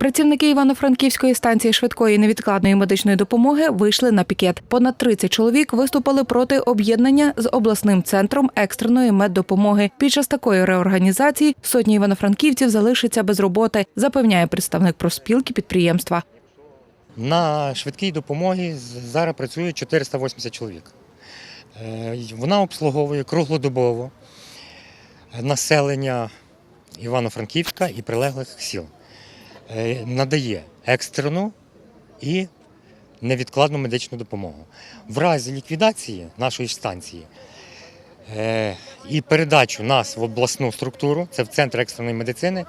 Працівники Івано-Франківської станції швидкої невідкладної медичної допомоги вийшли на пікет. Понад 30 чоловік виступили проти об'єднання з обласним центром екстреної меддопомоги. Під час такої реорганізації сотні івано-франківців залишаться без роботи, запевняє представник профспілки підприємства. На швидкій допомогі зараз працює 480 чоловік. Е, Вона обслуговує круглодобово населення Івано-Франківська і прилеглих сіл. Е, Надає екстрену і невідкладну медичну допомогу. В разі ліквідації нашої станції е, і передачу нас в обласну структуру, це в центр екстреної медицини,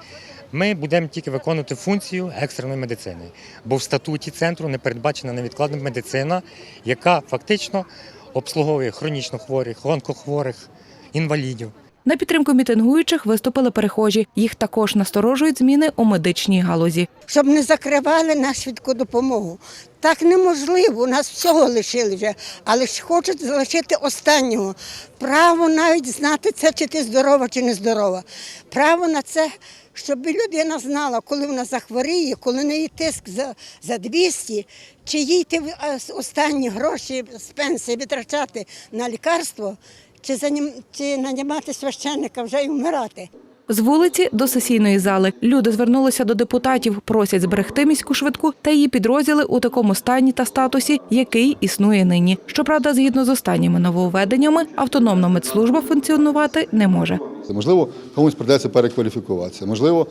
ми будемо тільки виконувати функцію екстреної медицини. Бо в статуті центру не передбачена невідкладна медицина, яка фактично обслуговує хронічно хворих, онкохворих, інвалідів. На підтримку мітингуючих виступили перехожі. Їх також насторожують зміни у медичній галузі. щоб не закривали на швидку допомогу. Так неможливо, у нас всього лишили вже, але ж хочуть залишити останнього. Право навіть знати це, чи ти здорова, чи не здорова. Право на це, щоб людина знала, коли вона захворіє, коли неї тиск за, за 200, чи їй ти е, останні гроші з пенсії витрачати на лікарство, чи, занім, чи нанімати священника вже і вмирати. З вулиці до сесійної зали люди звернулися до депутатів, просять зберегти міську швидку та її підрозділи у такому стані та статусі, який існує нині. Щоправда, згідно з останніми нововведеннями, автономна медслужба функціонувати не може. Можливо, комусь прийдеться перекваліфікуватися, можливо,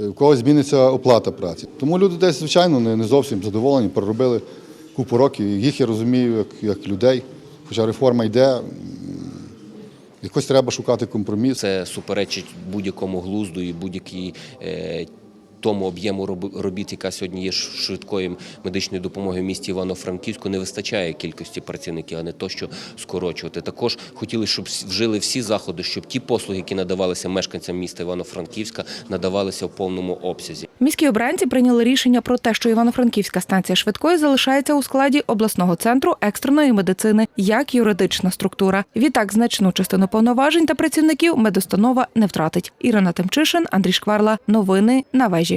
е, у когось зміниться оплата праці. Тому люди десь, звичайно, не зовсім задоволені, проробили купу років. Їх я розумію як, як людей. Хоча реформа йде, якось треба шукати компроміс. Це суперечить будь-якому глузду і будь-якій е, тому об'єму роб- робіт, яка сьогодні є швидкої медичної допомоги в місті Івано-Франківську, не вистачає кількості працівників, а не то, що скорочувати. Також хотіли, щоб вжили всі заходи, щоб ті послуги, які надавалися мешканцям міста Івано-Франківська, надавалися в повному обсязі. Міські обранці прийняли рішення про те, що Івано-Франківська станція швидкої залишається у складі обласного центру екстреної медицини як юридична структура. Відтак, значну частину повноважень та працівників медустанова не втратить. Ірина Тимчишин, Андрій Шкварла. Новини на вежі.